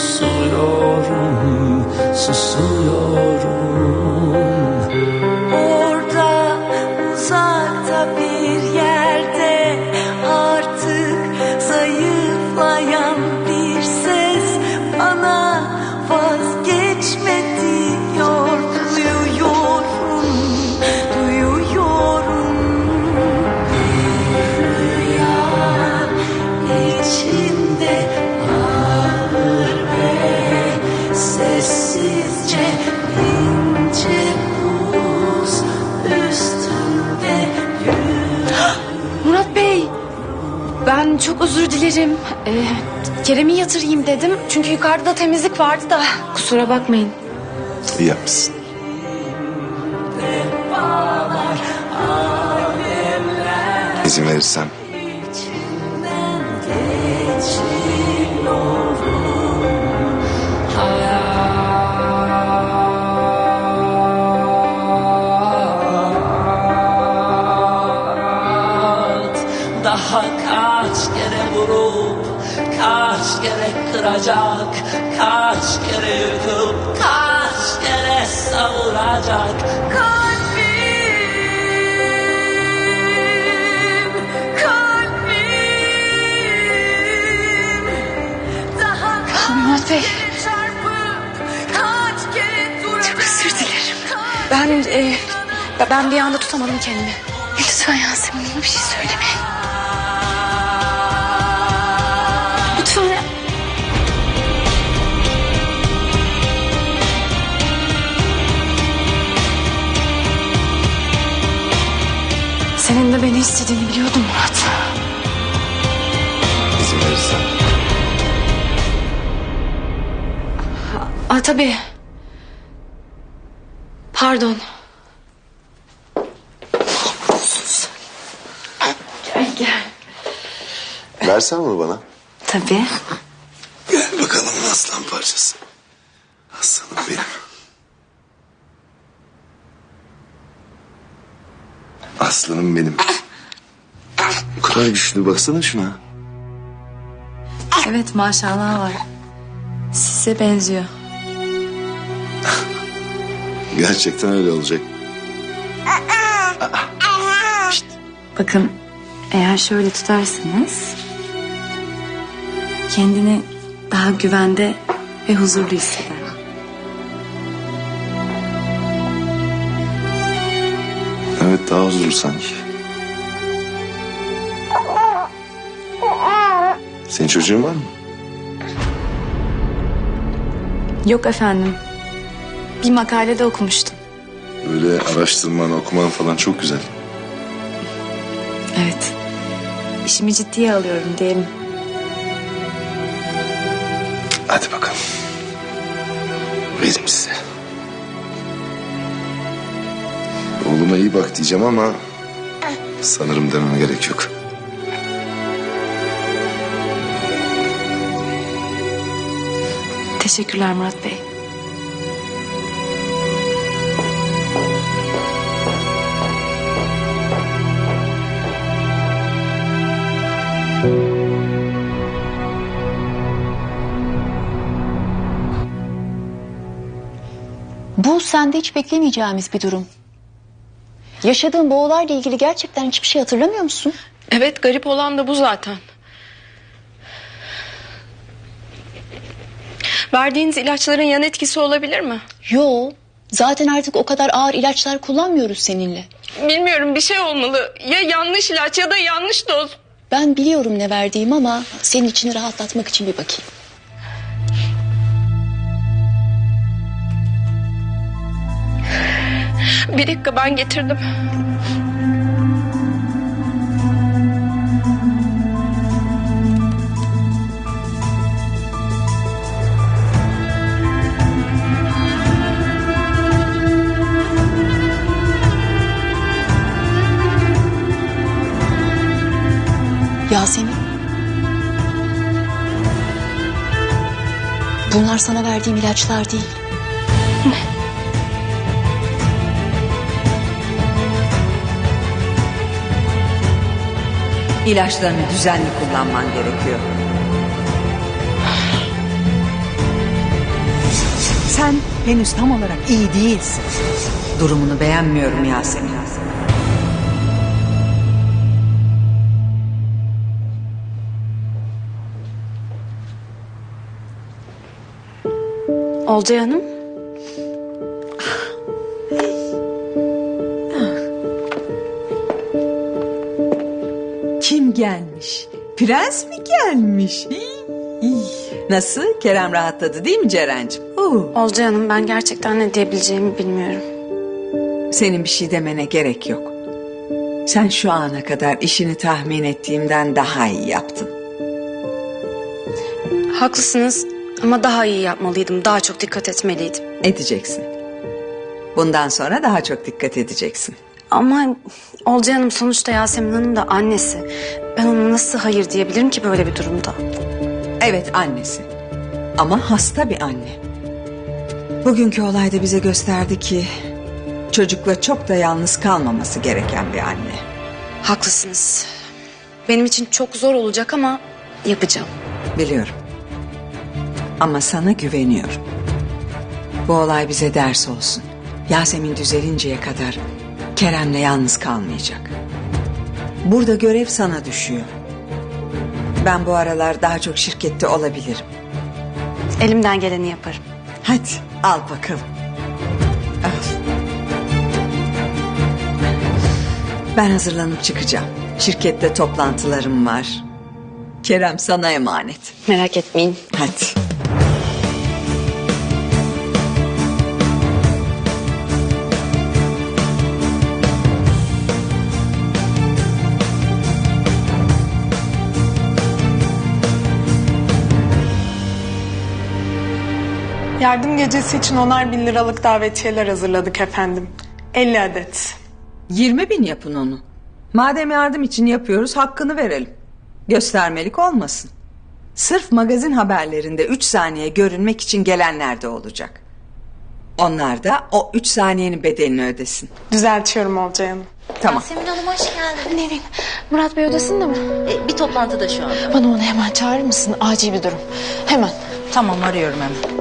so susurro. Sessizce ince buz üstünde Murat Bey, ben çok özür dilerim. Ee, Kerem'i yatırayım dedim. Çünkü yukarıda temizlik vardı da. Kusura bakmayın. İyi yapmışsın. İzin verirsen kere kıracak Kaç kere yıkıp Kaç kere savuracak Kalbim, kalbim Daha kaç Bey. kere çarpıp Kaç kere duracak Çok özür dilerim. Ben, e, ben bir anda tutamadım kendimi. Lütfen Yasemin bana bir şey söylemeyin. Senin de beni istediğini biliyordum Murat. izin verirsen. Aa, tabii. Pardon. Gel gel. Versen bunu bana. Tabii. Gel bakalım aslan parçası. Aslanım benim. Aslanım benim. Bu kadar güçlü baksana şuna. Evet maşallah var. Size benziyor. Gerçekten öyle olacak. Bakın eğer şöyle tutarsanız kendini daha güvende ve huzurlu hisseder. Evet daha huzurlu sanki. Senin çocuğun var mı? Yok efendim. Bir makalede okumuştum. Böyle araştırman, okuman falan çok güzel. Evet. İşimi ciddiye alıyorum diyelim. Hadi bakalım. Size. İyi bak diyeceğim ama... ...sanırım dememe gerek yok. Teşekkürler Murat Bey. Bu sende hiç beklemeyeceğimiz bir durum. Yaşadığın bu olayla ilgili gerçekten hiçbir şey hatırlamıyor musun? Evet garip olan da bu zaten. Verdiğiniz ilaçların yan etkisi olabilir mi? Yo. Zaten artık o kadar ağır ilaçlar kullanmıyoruz seninle. Bilmiyorum bir şey olmalı. Ya yanlış ilaç ya da yanlış doz. Ben biliyorum ne verdiğim ama senin içini rahatlatmak için bir bakayım. Bir dakika ben getirdim. Yasemin. Bunlar sana verdiğim ilaçlar değil. İlaçlarını düzenli kullanman gerekiyor. Sen henüz tam olarak iyi değilsin. Durumunu beğenmiyorum Yasemin. Olcay Hanım. Kim gelmiş? Prens mi gelmiş? İyi. Nasıl? Kerem rahatladı değil mi Ceren'cim? Oo. Olcay Hanım ben gerçekten ne diyebileceğimi bilmiyorum. Senin bir şey demene gerek yok. Sen şu ana kadar işini tahmin ettiğimden daha iyi yaptın. Haklısınız ama daha iyi yapmalıydım. Daha çok dikkat etmeliydim. Edeceksin. Bundan sonra daha çok dikkat edeceksin. Ama Olcay Hanım sonuçta Yasemin Hanım da annesi. Ben ona nasıl hayır diyebilirim ki böyle bir durumda? Evet annesi. Ama hasta bir anne. Bugünkü olay da bize gösterdi ki çocukla çok da yalnız kalmaması gereken bir anne. Haklısınız. Benim için çok zor olacak ama yapacağım. Biliyorum. Ama sana güveniyorum. Bu olay bize ders olsun. Yasemin düzelinceye kadar Kerem'le yalnız kalmayacak. Burada görev sana düşüyor. Ben bu aralar daha çok şirkette olabilirim. Elimden geleni yaparım. Hadi al bakalım. Al. Ben hazırlanıp çıkacağım. Şirkette toplantılarım var. Kerem sana emanet. Merak etmeyin. Hadi. Yardım gecesi için onar bin liralık davetiyeler hazırladık efendim. 50 adet. 20 bin yapın onu. Madem yardım için yapıyoruz hakkını verelim. Göstermelik olmasın. Sırf magazin haberlerinde 3 saniye görünmek için gelenler de olacak. Onlar da o 3 saniyenin bedelini ödesin. Düzeltiyorum Olcay Hanım. Tamam. Yasemin Hanım hoş geldin. Nevin, Murat Bey odasında mı? E, bir toplantıda şu anda. Bana onu hemen çağırır mısın? Acil bir durum. Hemen. Tamam arıyorum hemen.